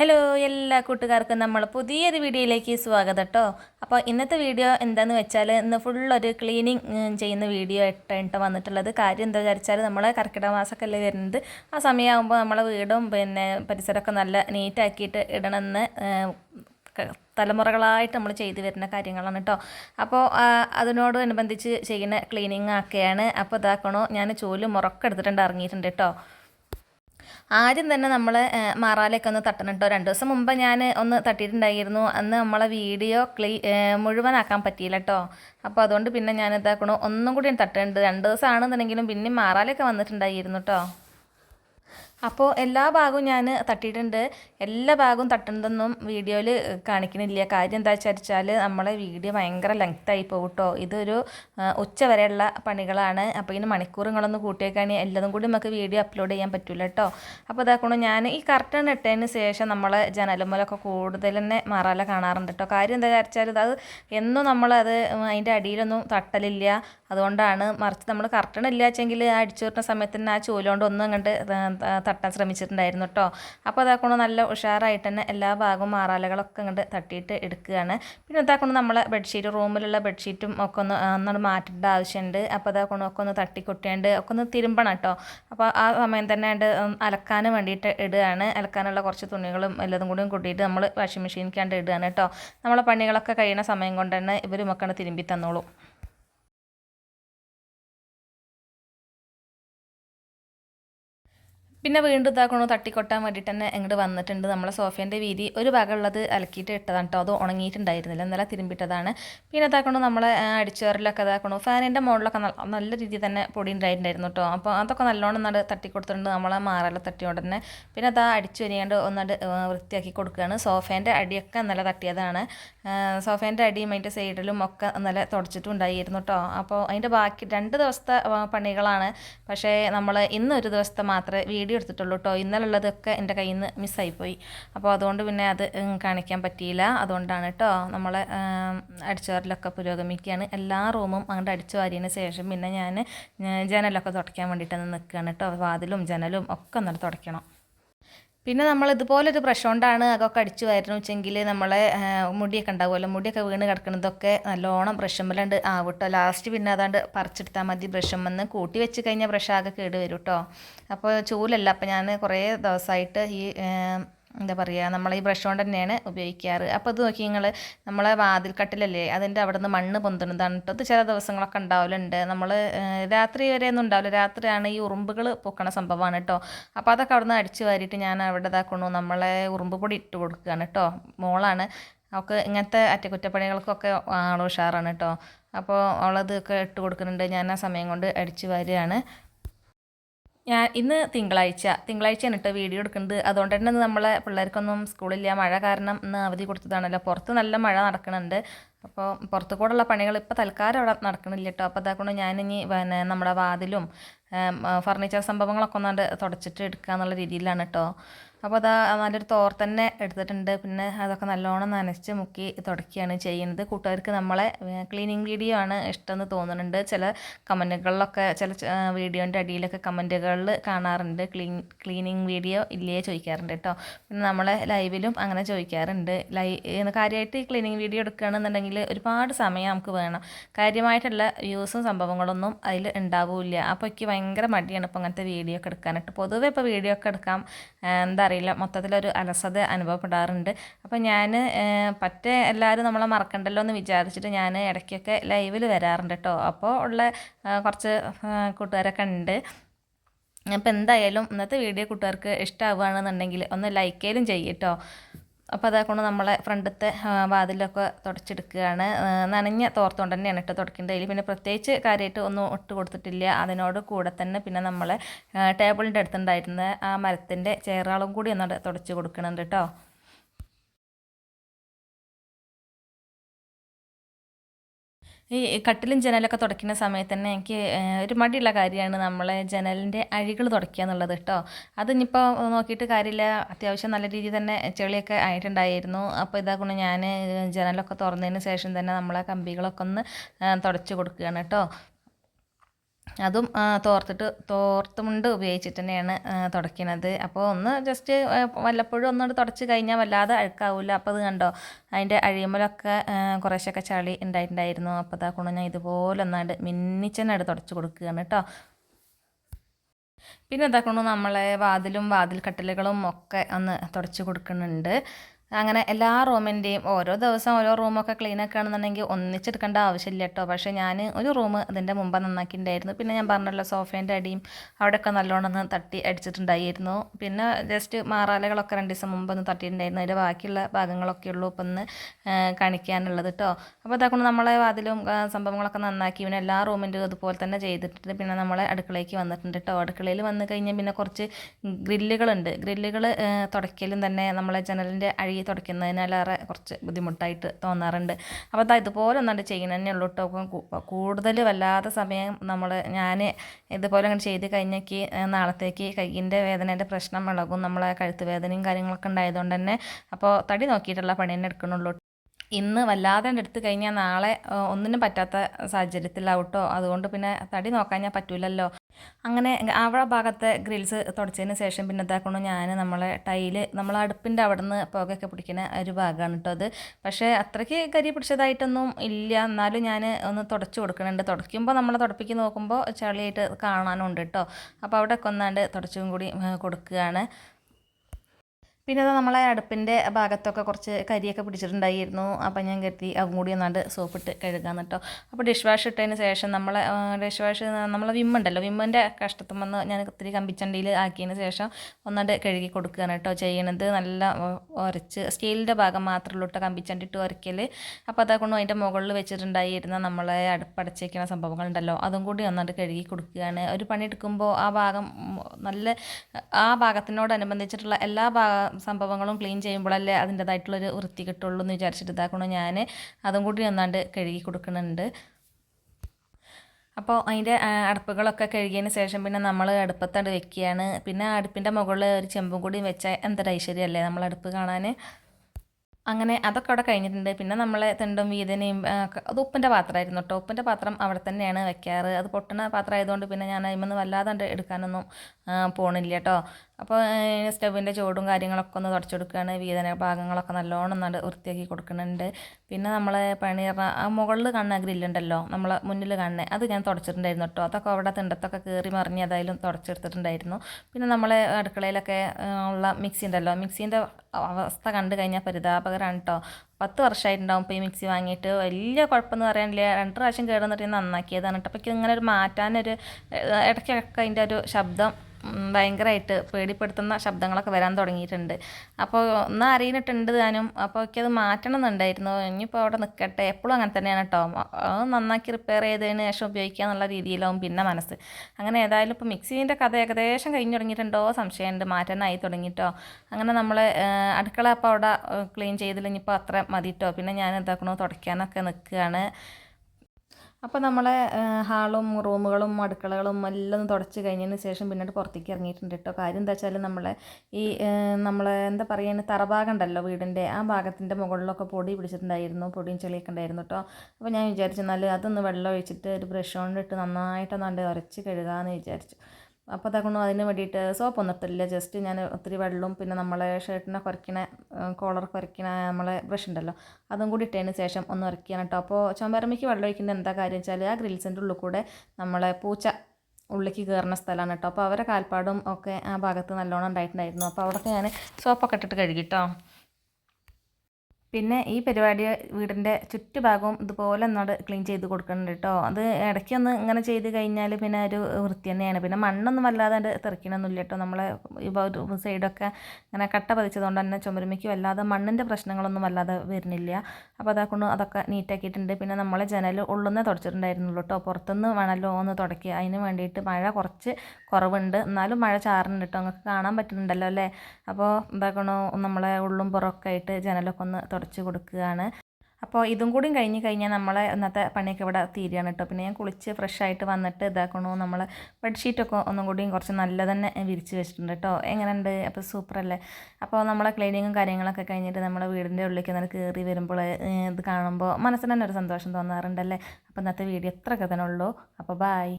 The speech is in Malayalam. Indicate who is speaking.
Speaker 1: ഹലോ എല്ലാ കൂട്ടുകാർക്കും നമ്മൾ പുതിയൊരു വീഡിയോയിലേക്ക് സ്വാഗതം കേട്ടോ അപ്പോൾ ഇന്നത്തെ വീഡിയോ എന്താണെന്ന് വെച്ചാൽ ഇന്ന് ഫുള്ളൊരു ക്ലീനിങ് ചെയ്യുന്ന വീഡിയോ ഇട്ടായിട്ട് വന്നിട്ടുള്ളത്. കാര്യം എന്താ വിചാരിച്ചാൽ നമ്മൾ കർക്കിടക മാസമൊക്കെ അല്ലേ വരുന്നത്. ആ സമയമാകുമ്പോൾ നമ്മളെ വീടും പിന്നെ പരിസരമൊക്കെ നല്ല നീറ്റാക്കിയിട്ട് ഇടണമെന്ന് തലമുറകളായിട്ട് നമ്മൾ ചെയ്തു വരുന്ന കാര്യങ്ങളാണ് കേട്ടോ അപ്പോൾ അതിനോട് അനുബന്ധിച്ച് ചെയ്യുന്ന ക്ലീനിങ് ഒക്കെയാണ്. അപ്പോൾ ഇതാക്കണോ ഞാൻ ചോൽ മുറക്കെടുത്തിട്ടുണ്ട് ഇറങ്ങിയിട്ടുണ്ട് കേട്ടോ ആദ്യം തന്നെ നമ്മൾ മാറാലേക്ക് ഒന്ന് തട്ടണം കേട്ടോ രണ്ട് ദിവസം മുമ്പ് ഞാൻ ഒന്ന് തട്ടിയിട്ടുണ്ടായിരുന്നു. അന്ന് നമ്മളെ വീഡിയോ ക്ലീ മുഴുവനാക്കാൻ പറ്റിയില്ല കേട്ടോ അപ്പോൾ അതുകൊണ്ട് പിന്നെ ഞാൻ ഇതാക്കണു ഒന്നും കൂടി തട്ടുന്നുണ്ട് രണ്ട് ദിവസമാണെന്നുണ്ടെങ്കിലും പിന്നെ മാറാലൊക്കെ വന്നിട്ടുണ്ടായിരുന്നു കേട്ടോ അപ്പോൾ എല്ലാ ഭാഗവും ഞാൻ തട്ടിയിട്ടുണ്ട്. എല്ലാ ഭാഗവും തട്ടുന്നതൊന്നും വീഡിയോയിൽ കാണിക്കണില്ല. കാര്യം എന്താ വെച്ചാൽ നമ്മളെ വീഡിയോ ഭയങ്കര ലെങ്ത്തായി പോകും കേട്ടോ ഇതൊരു ഉച്ച വരെയുള്ള പണികളാണ്. അപ്പോൾ ഇതിന് മണിക്കൂറുകളൊന്ന് കൂട്ടിയേക്കാണെങ്കിൽ എല്ലതും കൂടി നമുക്ക് വീഡിയോ അപ്ലോഡ് ചെയ്യാൻ പറ്റില്ല കേട്ടോ അപ്പോൾ അതാക്കണം ഞാൻ ഈ കർട്ടൺ ഇട്ടതിന് ശേഷം നമ്മളെ ജനലുമലൊക്കെ കൂടുതൽ തന്നെ മാറാല കാണാറുണ്ട് കേട്ടോ കാര്യം എന്താ വെച്ചാൽ അത് എന്നും നമ്മളത് അതിന്റെ അടിയിലൊന്നും തട്ടലില്ല. അതുകൊണ്ടാണ് മറിച്ച് നമ്മൾ കറക്റ്റ് ഇല്ല വെച്ചെങ്കിൽ അടിച്ചു വരുന്ന സമയത്ത് തന്നെ ആ ചൂലുകൊണ്ട് ഒന്നും അങ്ങോട്ട് തട്ടാൻ ശ്രമിച്ചിട്ടുണ്ടായിരുന്നു കേട്ടോ അപ്പോൾ അതാക്കൊണ്ട് നല്ല ഉഷാറായിട്ട് തന്നെ എല്ലാ ഭാഗവും മാറാലകളൊക്കെ അങ്ങോട്ട് തട്ടിയിട്ട് എടുക്കുകയാണ്. പിന്നെ അതാക്കൊണ്ട് നമ്മളെ ബെഡ്ഷീറ്റ് റൂമിലുള്ള ബെഡ്ഷീറ്റും ഒക്കെ ഒന്ന് ഒന്നോട് മാറ്റേണ്ട ആവശ്യമുണ്ട് അപ്പോൾ അതാക്കൊണ്ട് ഒക്കെ ഒന്ന് തട്ടിക്കൊട്ടിയാണ്ട് ഒക്കെ ഒന്ന് തിരുമ്പണം കേട്ടോ അപ്പോൾ ആ സമയം തന്നെ ഉണ്ട് അലക്കാൻ വേണ്ടിയിട്ട് ഇടുകയാണ്. അലക്കാനുള്ള കുറച്ച് തുണികളും എല്ലാതും കൂടിയും കൂട്ടിയിട്ട് നമ്മൾ വാഷിംഗ് മെഷീനിക്കാണ്ട് ഇടുകയാണ് കേട്ടോ നമ്മളെ പണികളൊക്കെ കഴിയുന്ന സമയം കൊണ്ട് തന്നെ ഇവരുമൊക്കെ തിരുമ്പി തന്നോളൂ. പിന്നെ വീണ്ടും ഇതാക്കണോ തട്ടിക്കൊട്ടാൻ വേണ്ടിയിട്ട് തന്നെ എങ്ങോട്ട് വന്നിട്ടുണ്ട്. നമ്മളെ സോഫേന്റെ വീതി ഒരു ഭാഗമുള്ളത് അലക്കിയിട്ട് ഇട്ടതാണ് കേട്ടോ അത് ഉണങ്ങിയിട്ടുണ്ടായിരുന്നില്ല. നല്ല തിരുമ്പിട്ടതാണ് പിന്നെ ഇതാക്കണോ നമ്മളെ അടിച്ചോറിലൊക്കെ ഇതാക്കണോ. ഫാനിന്റെ മുകളിലൊക്കെ നല്ല രീതിയിൽ തന്നെ പൊടി ഉണ്ടായിട്ടുണ്ടായിരുന്നു കേട്ടോ അപ്പോൾ അതൊക്കെ നല്ലോണം നട തട്ടിക്കൊടുത്തിട്ടുണ്ട്. നമ്മളെ മാറല തട്ടിയോണ്ട് തന്നെ. പിന്നെ അതാ അടിച്ചു വരിയാണ്ട് ഒന്നട് വൃത്തിയാക്കി കൊടുക്കുകയാണ്. സോഫേന്റെ അടിയൊക്കെ നല്ല തട്ടിയതാണ്. സോഫേന്റെ അടിയും അതിന്റെ സൈഡിലും ഒക്കെ നല്ല തുടച്ചിട്ടുണ്ടായിരുന്നു കേട്ടോ അപ്പോൾ അതിന്റെ ബാക്കി രണ്ട് ദിവസത്തെ പണികളാണ്. പക്ഷേ നമ്മൾ ഇന്ന് ഒരു ദിവസത്തെ മാത്രമേ വീഡിയോ വീഡിയോ എടുത്തിട്ടുള്ളൂ കേട്ടോ ഇന്നലെ ഉള്ളതൊക്കെ എന്റെ കയ്യിൽ നിന്ന് മിസ്സായിപ്പോയി. അപ്പോൾ അതുകൊണ്ട് പിന്നെ അത് കാണിക്കാൻ പറ്റിയില്ല. അതുകൊണ്ടാണ് കേട്ടോ നമ്മൾ അടിച്ചുവാരലൊക്കെ പുരോഗമിക്കുകയാണ്. എല്ലാ റൂമും അങ്ങോട്ട് അടിച്ചു വാരിയതിന് ശേഷം പിന്നെ ഞാൻ ജനലൊക്കെ തുടയ്ക്കാൻ വേണ്ടിയിട്ട് നിൽക്കുകയാണ് കേട്ടോ വാതിലും ജനലും ഒക്കെ ഒന്നിട്ട് തുടയ്ക്കണം. പിന്നെ നമ്മൾ ഇതുപോലൊരു ബ്രഷ് കൊണ്ടാണ് അതൊക്കെ അടിച്ചു വരുന്നു വെച്ചെങ്കിൽ നമ്മളെ മുടിയൊക്കെ ഉണ്ടാവുമല്ലോ മുടിയൊക്കെ വീണ് കിടക്കുന്നതൊക്കെ നല്ലോണം ബ്രഷമ്മലുണ്ട് ആവട്ടോ. ലാസ്റ്റ് പിന്നെ അതാണ്ട് പറിച്ചെടുത്താൽ മതി ബ്രഷമ്മന്ന് കൂട്ടി വെച്ച് കഴിഞ്ഞാൽ ബ്രഷ് ആകെ കേട് വരും കേട്ടോ അപ്പോൾ ചൂലല്ല അപ്പോൾ ഞാൻ കുറേ ദിവസമായിട്ട് ഈ എന്താ പറയുക നമ്മൾ ഈ ബ്രഷ് കൊണ്ട് തന്നെയാണ് ഉപയോഗിക്കാറ്. അപ്പോൾ ഇത് നോക്കി നിങ്ങൾ നമ്മളെ വാതിൽക്കട്ടിലല്ലേ അതിന്റെ അവിടെ നിന്ന് മണ്ണ് പൊന്തുന്നതാണ്. കേട്ടോ ചില ദിവസങ്ങളൊക്കെ ഉണ്ടാവലുണ്ട്. നമ്മൾ രാത്രി വരെ ഒന്നും ഉണ്ടാവില്ല. രാത്രിയാണ് ഈ ഉറുമ്പുകൾ പൊക്കണ സംഭവമാണ് കേട്ടോ അപ്പോൾ അതൊക്കെ അവിടെ നിന്ന് അടിച്ചു വാരിയിട്ട് ഞാൻ അവിടെ ഇതാക്കണു. നമ്മളെ ഉറുമ്പ് പൊടി ഇട്ട് കൊടുക്കുകയാണ് കേട്ടോ മോളാണ്. അവൾക്ക് ഇങ്ങനത്തെ അറ്റകുറ്റപ്പണികൾക്കൊക്കെ ആൾ ഉഷാറാണ് കേട്ടോ അപ്പോൾ അവളതൊക്കെ ഇട്ട് കൊടുക്കുന്നുണ്ട്. ഞാൻ ആ സമയം കൊണ്ട് അടിച്ചു വാരുകയാണ് ഞാൻ ഇന്ന് തിങ്കളാഴ്ച. തിങ്കളാഴ്ചയാണ് കേട്ടോ വീഡിയോ എടുക്കുന്നത്. അതുകൊണ്ട് തന്നെ നമ്മളെ പിള്ളേർക്കൊന്നും സ്കൂളില്ല. മഴ കാരണം ഇന്ന് അവധി കൊടുത്തതാണല്ലോ. പുറത്ത് നല്ല മഴ നടക്കുന്നുണ്ട് അപ്പോൾ പുറത്തു കൂടെയുള്ള പണികൾ ഇപ്പോൾ തൽക്കാലം അവിടെ നടക്കണില്ല കേട്ടോ. അപ്പോൾ അതാക്കൊണ്ട് ഞാനിനി പിന്നെ നമ്മുടെ വാതിലും ഫർണിച്ചർ സംഭവങ്ങളൊക്കെ ഒന്നാണ്ട് തുടച്ചിട്ട് എടുക്കുക എന്നുള്ള രീതിയിലാണ് കേട്ടോ. അപ്പോൾ അതാ നല്ലൊരു തോർ തന്നെ എടുത്തിട്ടുണ്ട്. പിന്നെ അതൊക്കെ നല്ലോണം നനച്ച് മുക്കി തുടക്കുകയാണ് ചെയ്യുന്നത്. കൂട്ടുകാർക്ക് നമ്മളെ ക്ലീനിങ് വീഡിയോ ആണ് ഇഷ്ടമെന്ന് തോന്നുന്നുണ്ട്. ചില കമന്റുകളിലൊക്കെ ചില വീഡിയോന്റെ അടിയിലൊക്കെ കമന്റുകളിൽ കാണാറുണ്ട്. ക്ലീൻ ക്ലീനിങ് വീഡിയോ ഇല്ലേ ചോദിക്കാറുണ്ട് കേട്ടോ. പിന്നെ നമ്മളെ ലൈവിലും അങ്ങനെ ചോദിക്കാറുണ്ട്. ലൈ കാര്യമായിട്ട് ഈ ക്ലീനിങ് വീഡിയോ എടുക്കുകയാണെന്നുണ്ടെങ്കിൽ ഒരുപാട് സമയം നമുക്ക് വേണം. കാര്യമായിട്ടുള്ള വ്യൂസും സംഭവങ്ങളൊന്നും അതിൽ ഉണ്ടാവില്ല. അപ്പോൾ എനിക്ക് ഭയങ്കര മടിയാണ് ഇപ്പോൾ അങ്ങനത്തെ വീഡിയോ ഒക്കെ എടുക്കാനായിട്ട്. പൊതുവെ ഇപ്പോൾ വീഡിയോ ഒക്കെ എടുക്കാം. എന്താ അറിയില്ല. മൊത്തത്തിലൊരു അലസത അനുഭവപ്പെടാറുണ്ട്. അപ്പോൾ ഞാൻ പറ്റേ എല്ലാവരും നമ്മളെ മറക്കണ്ടല്ലോ എന്ന് വിചാരിച്ചിട്ട് ഞാൻ ഇടയ്ക്കൊക്കെ ലൈവിൽ വരാറുണ്ട് കേട്ടോ അപ്പോൾ ഉള്ള കുറച്ച് കൂട്ടുകാരൊക്കെ ഉണ്ട്. അപ്പോൾ എന്തായാലും ഇന്നത്തെ വീഡിയോ കൂട്ടുകാർക്ക് ഇഷ്ടമാവുകയാണെന്നുണ്ടെങ്കിൽ ഒന്ന് ലൈക്ക് ലൈക്കേലും ചെയ്യട്ടോ അപ്പോൾ അതേക്കൊണ്ട് നമ്മളെ ഫ്രണ്ടത്തെ വാതിലൊക്കെ തുടച്ചെടുക്കുകയാണ്. നനഞ്ഞ തോർത്തുകൊണ്ട് തന്നെയാണ് ഇട്ട് തുടക്കേണ്ടത് അതിൽ പിന്നെ പ്രത്യേകിച്ച് കാര്യമായിട്ട് ഒന്നും ഒട്ട് കൊടുത്തിട്ടില്ല. അതിനോട് കൂടെ തന്നെ പിന്നെ നമ്മളെ ടേബിളിന്റെ അടുത്തുണ്ടായിരുന്ന ആ മരത്തിന്റെ ചേറാളും കൂടി ഒന്ന് തുടച്ച് കൊടുക്കണുണ്ട് കേട്ടോ. ഈ കട്ടിലും ജനലൊക്കെ തുടയ്ക്കുന്ന സമയത്ത് തന്നെ എനിക്ക് ഒരു മടിയുള്ള കാര്യമാണ് നമ്മളെ ജനലിന്റെ അഴികൾ തുടയ്ക്കുക എന്നുള്ളത് കേട്ടോ. അത് ഇനിയിപ്പോൾ നോക്കിയിട്ട് കാര്യമില്ല. അത്യാവശ്യം നല്ല രീതിയിൽ തന്നെ ചെളിയൊക്കെ ആയിട്ടുണ്ടായിരുന്നു. അപ്പോൾ ഇതാ ഞാൻ ജനലൊക്കെ തുറന്നതിന് ശേഷം തന്നെ നമ്മളെ കമ്പികളൊക്കെ ഒന്ന് തുടച്ച് കൊടുക്കുകയാണ് കേട്ടോ. അതും തോർത്തിട്ട് തോർത്തുമുണ്ട് ഉപയോഗിച്ചിട്ട് തന്നെയാണ് തുടയ്ക്കുന്നത് അപ്പോൾ ഒന്ന് ജസ്റ്റ് വല്ലപ്പോഴും ഒന്നുകൊണ്ട് തുടച്ച് കഴിഞ്ഞാൽ വല്ലാതെ അഴുക്കാവില്ല അപ്പോൾ അത് കണ്ടോ അതിന്റെ അഴിമലൊക്കെ കുറേശ്ശൊക്കെ ചളി ഉണ്ടായിട്ടുണ്ടായിരുന്നു. അപ്പോൾ അതാ കൊണ്ട് ഞാൻ ഇതുപോലെ ഒന്നാണ്ട് മിന്നിച്ചെന്നാട് തുടച്ച് കൊടുക്കുകയാണ് കേട്ടോ. പിന്നെ ഇതാക്കണം നമ്മളെ വാതിലും വാതിൽ കട്ടിലുകളും ഒക്കെ ഒന്ന് തുടച്ച് കൊടുക്കുന്നുണ്ട്. അങ്ങനെ എല്ലാ റൂമിന്റെയും ഓരോ ദിവസം ഓരോ റൂമൊക്കെ ക്ലീൻ ആക്കുകയാണെന്നുണ്ടെങ്കിൽ ഒന്നിച്ചെടുക്കേണ്ട ആവശ്യമില്ല കേട്ടോ. പക്ഷേ ഞാൻ ഒരു റൂം അതിന്റെ മുമ്പ് നന്നാക്കിയിട്ടുണ്ടായിരുന്നു. പിന്നെ ഞാൻ പറഞ്ഞല്ലോ സോഫേന്റെ അടിയും അവിടെയൊക്കെ നല്ലോണം തട്ടി അടിച്ചിട്ടുണ്ടായിരുന്നു. പിന്നെ ജസ്റ്റ് മാറാലകളൊക്കെ രണ്ട് ദിവസം മുമ്പ് ഒന്ന് തട്ടിയിട്ടുണ്ടായിരുന്നു. അതിന്റെ ബാക്കിയുള്ള ഭാഗങ്ങളൊക്കെ ഉള്ളൂ ഇപ്പം ഒന്ന് കാണിക്കാനുള്ളത് കേട്ടോ. അപ്പോൾ അതാക്കൊണ്ട് നമ്മളെ വാതിലും സംഭവങ്ങളൊക്കെ നന്നാക്കി പിന്നെ എല്ലാ റൂമിന്റെയും അതുപോലെ തന്നെ ചെയ്തിട്ടുണ്ട്. പിന്നെ നമ്മളെ അടുക്കളയ്ക്ക് വന്നിട്ടുണ്ട് കേട്ടോ. അടുക്കളയിൽ വന്നു കഴിഞ്ഞാൽ പിന്നെ കുറച്ച് ഗ്രില്ലുകളുണ്ട്. ഗ്രില്ലുകൾ തുടയ്ക്കലും തന്നെ നമ്മളെ ജനലിന്റെ അഴി തുടയ്ക്കുന്നതിനേറെ കുറച്ച് ബുദ്ധിമുട്ടായിട്ട് തോന്നാറുണ്ട്. അപ്പോൾ അതാ ഇതുപോലെ ഒന്നാണ്ട് ചെയ്യണം തന്നെ കേട്ടോ. അപ്പം കൂടുതൽ വല്ലാത്ത സമയം നമ്മൾ ഞാൻ ഇതുപോലെ അങ്ങനെ ചെയ്ത് കഴിഞ്ഞേക്ക് നാളത്തേക്ക് കൈയിന്റെ വേദനേന്റെ പ്രശ്നം ഇളകും. നമ്മളെ കഴുത്ത് വേദനയും കാര്യങ്ങളൊക്കെ ഉണ്ടായതുകൊണ്ട് തന്നെ അപ്പോൾ തടി നോക്കിയിട്ടുള്ള പണി തന്നെ എടുക്കണുള്ളൂ. ഇന്ന് വല്ലാതെ എടുത്ത് കഴിഞ്ഞാൽ നാളെ ഒന്നിനും പറ്റാത്ത സാഹചര്യത്തിലാവട്ടോ അതുകൊണ്ട് പിന്നെ തടി നോക്കാൻ ഞാൻ പറ്റൂലല്ലോ. അങ്ങനെ അവിടെ ഭാഗത്തെ ഗ്രിൽസ് തുടച്ചതിന് ശേഷം പിന്നെ എന്താക്കണോ? ഞാൻ നമ്മളെ ടൈൽ നമ്മൾ അടുപ്പിന്റെ അവിടെ നിന്ന് പുകയൊക്കെ പിടിക്കുന്ന ഒരു ഭാഗമാണ് കേട്ടോ അത്. പക്ഷേ അത്രയ്ക്ക് കരി പിടിച്ചതായിട്ടൊന്നും ഇല്ല. എന്നാലും ഞാൻ ഒന്ന് തുടച്ച് കൊടുക്കുന്നുണ്ട് തുടയ്ക്കുമ്പോൾ നമ്മൾ തുടപ്പിക്ക് നോക്കുമ്പോൾ ചളിയായിട്ട് കാണാനുണ്ട് കേട്ടോ അപ്പോൾ അവിടെ ഒക്കെ ഒന്നാണ്ട് തുടച്ചും കൂടി കൊടുക്കുകയാണ്. പിന്നെ അത് നമ്മളെ അടുപ്പിന്റെ ഭാഗത്തൊക്കെ കുറച്ച് കരിയൊക്കെ പിടിച്ചിട്ടുണ്ടായിരുന്നു. അപ്പം ഞാൻ കരുതി അതും കൂടി ഒന്നാണ്ട് സോപ്പിട്ട് കഴുകാന്ന് കേട്ടോ അപ്പോൾ ഡിഷ് വാഷ് ഇട്ടതിന് ശേഷം നമ്മളെ ഡിഷ് വാഷ് നമ്മളെ വിമ്മുണ്ടല്ലോ. വിമ്മിന്റെ കഷ്ടത്തും വന്ന് ഞാൻ ഒത്തിരി കമ്പിച്ചണ്ടിയിൽ ആക്കിയതിന് ശേഷം ഒന്നാണ്ട് കഴുകി കൊടുക്കുകയാണ് കേട്ടോ ചെയ്യണത്. നല്ല ഉരച്ച് സ്റ്റീലിന്റെ ഭാഗം മാത്രമേ ഉള്ളൂ കമ്പിച്ചണ്ടി ഇട്ട് ഉരയ്ക്കൽ അപ്പോൾ അതാ കൊണ്ട് അതിന്റെ മുകളിൽ വെച്ചിട്ടുണ്ടായിരുന്ന നമ്മളെ അടുപ്പടച്ചേക്കുന്ന സംഭവങ്ങളുണ്ടല്ലോ. അതും കൂടി ഒന്നാണ്ട് കഴുകി കൊടുക്കുകയാണ്. ഒരു പണി എടുക്കുമ്പോൾ ആ ഭാഗം നല്ല ആ ഭാഗത്തിനോടനുബന്ധിച്ചിട്ടുള്ള എല്ലാ ഭാഗ സംഭവങ്ങളും ക്ലീൻ ചെയ്യുമ്പോഴല്ലേ അതിന്റേതായിട്ടുള്ളൊരു വൃത്തി കിട്ടുള്ളൂ എന്ന് വിചാരിച്ചിട്ട് ഇതാക്കണം. ഞാൻ അതും കൂടി ഒന്നാണ്ട് കഴുകി കൊടുക്കുന്നുണ്ട്. അപ്പോൾ അതിന്റെ അടുപ്പുകളൊക്കെ കഴുകിയതിന് ശേഷം പിന്നെ നമ്മൾ അടുപ്പത്തണ്ട് വെക്കുകയാണ്. പിന്നെ അടുപ്പിന്റെ മുകളിൽ ഒരു ചെമ്പും കൂടി വെച്ചാൽ എന്തൊരു ഐശ്വര്യമല്ലേ നമ്മൾ അടുപ്പ് കാണാൻ. അങ്ങനെ അതൊക്കെ അവിടെ കഴിഞ്ഞിട്ടുണ്ട്. പിന്നെ നമ്മളെ തെണ്ടും വീതനയും അത് ഉപ്പിന്റെ പാത്രമായിരുന്നു കേട്ടോ ഉപ്പിന്റെ പാത്രം അവിടെ തന്നെയാണ് വെക്കാറ്. അത് പൊട്ടുന്ന പാത്രം ആയതുകൊണ്ട് പിന്നെ ഞാൻ അതിൽ വല്ലാതെ എടുക്കാനൊന്നും പോണില്ല കേട്ടോ അപ്പോൾ സ്റ്റവിന്റെ ചൂടും കാര്യങ്ങളൊക്കെ ഒന്ന് തുടച്ചെടുക്കുകയാണ് വീതന ഭാഗങ്ങളൊക്കെ നല്ലോണം നല്ല വൃത്തിയാക്കി കൊടുക്കുന്നുണ്ട്. പിന്നെ നമ്മൾ പണി പറഞ്ഞാൽ ആ മുകളിൽ കാണുന്ന ഗ്രില്ലുണ്ടല്ലോ നമ്മളെ മുന്നിൽ കാണുന്നത് അത് ഞാൻ തുടച്ചിട്ടുണ്ടായിരുന്നു കേട്ടോ. അതൊക്കെ അവിടെ തിണ്ടത്തൊക്കെ കയറി മറിഞ്ഞ് അതായാലും തുടച്ചെടുത്തിട്ടുണ്ടായിരുന്നു. പിന്നെ നമ്മൾ അടുക്കളയിലൊക്കെ ഉള്ള മിക്സി ഉണ്ടല്ലോ മിക്സീന്റെ അവസ്ഥ കണ്ടു കഴിഞ്ഞാൽ പരിതാപകരമാണ് കേട്ടോ. പത്ത് വർഷമായിട്ടുണ്ടാവും ഇപ്പോൾ ഈ മിക്സി വാങ്ങിയിട്ട്. വലിയ കുഴപ്പമെന്ന് പറയാനില്ല. രണ്ട് പ്രാവശ്യം കേടുന്നിട്ട് നന്നാക്കിയതാണ് കേട്ടോ. അപ്പോൾ ഇങ്ങനെ ഒരു മാറ്റാനൊരു ഇടയ്ക്കൊക്കെ അതിന്റെ ഒരു ശബ്ദം ഭയങ്കരമായിട്ട് പേടിപ്പെടുത്തുന്ന ശബ്ദങ്ങളൊക്കെ വരാൻ തുടങ്ങിയിട്ടുണ്ട്. അപ്പോൾ ഒന്ന് അറിയിട്ടുണ്ട് താനും. അപ്പോൾ എനിക്കത് മാറ്റണം എന്നുണ്ടായിരുന്നു ഇനിയിപ്പോൾ അവിടെ നിൽക്കട്ടെ എപ്പോഴും അങ്ങനെ തന്നെയാണ് കേട്ടോ അത് നന്നാക്കി റിപ്പയർ ചെയ്തതിന് ശേഷം ഉപയോഗിക്കുക എന്നുള്ള രീതിയിലാവും പിന്നെ മനസ്സ്. അങ്ങനെ ഏതായാലും ഇപ്പോൾ മിക്സീന്റെ കഥ ഏകദേശം കഴിഞ്ഞ് തുടങ്ങിയിട്ടുണ്ടോ? സംശയമുണ്ട്. മാറ്റാനായി തുടങ്ങിയിട്ടോ അങ്ങനെ നമ്മൾ അടുക്കള അപ്പോൾ അവിടെ ക്ലീൻ ചെയ്തില്ല ഇനിയിപ്പോൾ അത്ര മതിയിട്ടോ പിന്നെ ഞാൻ എന്താക്കണോ തുടയ്ക്കാനൊക്കെ നിൽക്കുകയാണ്. അപ്പോൾ നമ്മളെ ഹാളും റൂമുകളും അടുക്കളകളും എല്ലാം തുടച്ച് കഴിഞ്ഞതിന് ശേഷം പിന്നീട് പുറത്തേക്ക് ഇറങ്ങിയിട്ടുണ്ട് കേട്ടോ കാര്യം എന്താ വെച്ചാൽ നമ്മളെ ഈ നമ്മളെ എന്താ പറയുക തറഭാഗം ഉണ്ടല്ലോ വീടിന്റെ ആ ഭാഗത്തിന്റെ മുകളിലൊക്കെ പൊടി പിടിച്ചിട്ടുണ്ടായിരുന്നു പൊടിയും ചെളിയൊക്കെ ഉണ്ടായിരുന്നു കേട്ടോ അപ്പോൾ ഞാൻ വിചാരിച്ചു എന്നാൽ അതൊന്ന് വെള്ളം ഒഴിച്ചിട്ട് ഒരു ബ്രഷ് കൊണ്ടിട്ട് നന്നായിട്ടൊന്നാണ്ട് ഉരച്ച് കഴുകാമെന്ന് വിചാരിച്ചു. അപ്പോൾ അതാക്കണം അതിന് വേണ്ടിയിട്ട് സോപ്പ് ഒന്നും ഇട്ടില്ല ജസ്റ്റ് ഞാൻ ഒത്തിരി വെള്ളവും പിന്നെ നമ്മളെ ഷർട്ടിനെ കുറയ്ക്കണ കോളർ കുറയ്ക്കണ നമ്മളെ ബ്രഷ് ഉണ്ടല്ലോ അതും കൂടി ഇട്ടതിന് ശേഷം ഒന്ന് ഇറക്കിയാണ് കേട്ടോ അപ്പോൾ ചുമരമ്മയ്ക്ക് വെള്ളം ഒഴിക്കുന്നത് എന്താ കാര്യം വെച്ചാൽ ആ ഗ്രിൽസിന്റെ ഉള്ളിൽ കൂടെ നമ്മളെ പൂച്ച ഉള്ളിലേക്ക് കയറുന്ന സ്ഥലമാണ് കേട്ടോ അപ്പോൾ അവരെ കാൽപ്പാടും ഒക്കെ ആ ഭാഗത്ത് നല്ലോണം ഉണ്ടായിട്ടുണ്ടായിരുന്നു. അപ്പോൾ അവിടെയൊക്കെ ഞാൻ സോപ്പൊക്കെ ഇട്ടിട്ട് കഴുകിട്ടോ പിന്നെ ഈ പരിപാടി വീടിന്റെ ചുറ്റുഭാഗവും ഇതുപോലെ ഒന്നോട് ക്ലീൻ ചെയ്ത് കൊടുക്കുന്നുണ്ട് കേട്ടോ അത് ഇടയ്ക്കൊന്ന് ഇങ്ങനെ ചെയ്ത് കഴിഞ്ഞാൽ പിന്നെ ഒരു വൃത്തി തന്നെയാണ്. പിന്നെ മണ്ണൊന്നും വല്ലാതെ അത് തെറിക്കണമൊന്നുമില്ല കേട്ടോ നമ്മളെ ഇപ്പോൾ സൈഡൊക്കെ ഇങ്ങനെ കട്ട പതിച്ചതുകൊണ്ട് തന്നെ ചുമരുമയ്ക്ക് വല്ലാതെ മണ്ണിന്റെ പ്രശ്നങ്ങളൊന്നും വല്ലാതെ വരുന്നില്ല. അപ്പോൾ അതാക്കൊണ്ട് അതൊക്കെ നീറ്റാക്കിയിട്ടുണ്ട് പിന്നെ നമ്മളെ ജനൽ ഉള്ളുന്നേ തുടച്ചിട്ടുണ്ടായിരുന്നുള്ളൂ കേട്ടോ പുറത്തുനിന്ന് വേണമല്ലോ ഒന്ന് തുടയ്ക്കുക അതിന് വേണ്ടിയിട്ട് മഴ കുറച്ച് കുറവുണ്ട്. എന്നാലും മഴ ചാറുന്നുണ്ട് കേട്ടോ നിങ്ങൾക്ക് കാണാൻ പറ്റുന്നുണ്ടല്ലോ അല്ലേ? അപ്പോൾ എന്താക്കണോ നമ്മളെ ഉള്ളും പുറമൊക്കെ ആയിട്ട് ജനലൊക്കെ ഒന്ന് തുടച്ച് കൊടുക്കുകയാണ്. അപ്പോൾ ഇതും കൂടി കഴിഞ്ഞ് കഴിഞ്ഞാൽ നമ്മളെ ഇന്നത്തെ പണിയൊക്കെ ഇവിടെ തീരുകയാണ് കേട്ടോ. പിന്നെ ഞാൻ കുളിച്ച് ഫ്രഷ് ആയിട്ട് വന്നിട്ട് ഇതാക്കണു. നമ്മൾ ബെഡ്ഷീറ്റൊക്കെ ഒന്നും കൂടിയും കുറച്ച് നല്ല തന്നെ വിരിച്ച് വെച്ചിട്ടുണ്ട് കേട്ടോ. എങ്ങനെയുണ്ട്? അപ്പോൾ സൂപ്പർ അല്ലേ അപ്പോൾ നമ്മളെ ക്ലീനിങ്ങും കാര്യങ്ങളൊക്കെ കഴിഞ്ഞിട്ട് നമ്മളെ വീടിന്റെ ഉള്ളിലേക്ക് നല്ല കയറി വരുമ്പോൾ ഇത് കാണുമ്പോൾ മനസ്സിന് തന്നെ ഒരു സന്തോഷം തോന്നാറുണ്ടല്ലേ? അപ്പോൾ ഇന്നത്തെ വീഡിയോ എത്ര കഥനുള്ളൂ അപ്പോൾ ബായ്